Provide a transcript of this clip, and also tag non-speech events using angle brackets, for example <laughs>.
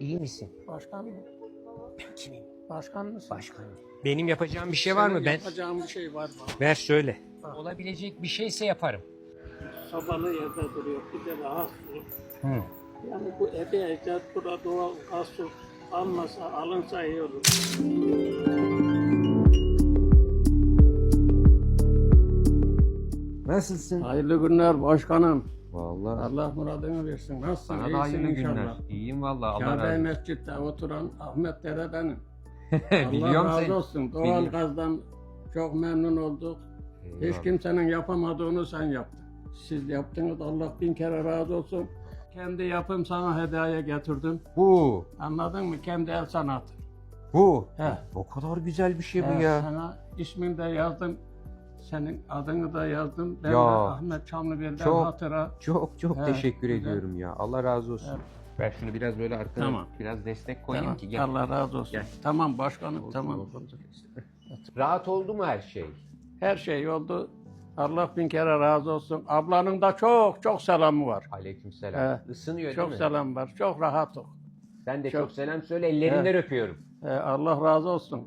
İyi misin? Başkan mı? Ben kimim? Başkan mısın? Başkan. Benim yapacağım bir şey var mı? Senin Ben Yapacağım bir şey var mı? ver söyle. Olabilecek bir şeyse yaparım. Sobalı yerde duruyor. Bir de rahatsız. Hı. Yani bu ebe ecdat burada doğal gaz su almasa alınsa iyi olur. Nasılsın? Hayırlı günler başkanım. Vallahi Allah muradını versin. Nasılsın? sana da hayırlı inşallah. günler. İyiyim vallahi Allah Kabe razı olsun. Mescid'de oturan Ahmet Dere benim. <laughs> Allah Biliyorum razı seni. olsun. Doğal Biliyorum. gazdan çok memnun olduk. Hiç Eyvallah. kimsenin yapamadığını sen yaptın. Siz yaptınız. Allah bin kere razı olsun. Kendi yapım sana hediye getirdim. Bu, Anladın mı? Kendi el sanatı. bu. He. O kadar güzel bir şey bu He, ya. Sana ismini de yazdım. Senin adını da yazdım. Ben Ya. de Ahmet Çamlıbel'den Çok. hatıra. Çok çok He, teşekkür güzel. ediyorum ya. Allah razı olsun. Evet. Ver şunu biraz böyle arkana Tamam. biraz destek koyayım Tamam. ki gel. Allah razı olsun. Gel. Tamam başkanım. Olsun, tamam. olsun. Rahat oldu mu her şey? Her şey oldu. Allah bin kere razı olsun. Ablanın da çok çok selamı var. Aleykümselam. He. Isınıyor Çok değil mi? selam var. Çok rahat ol. Sen de çok, Çok. selam söyle ellerinden öpüyorum. Ee, Allah razı olsun.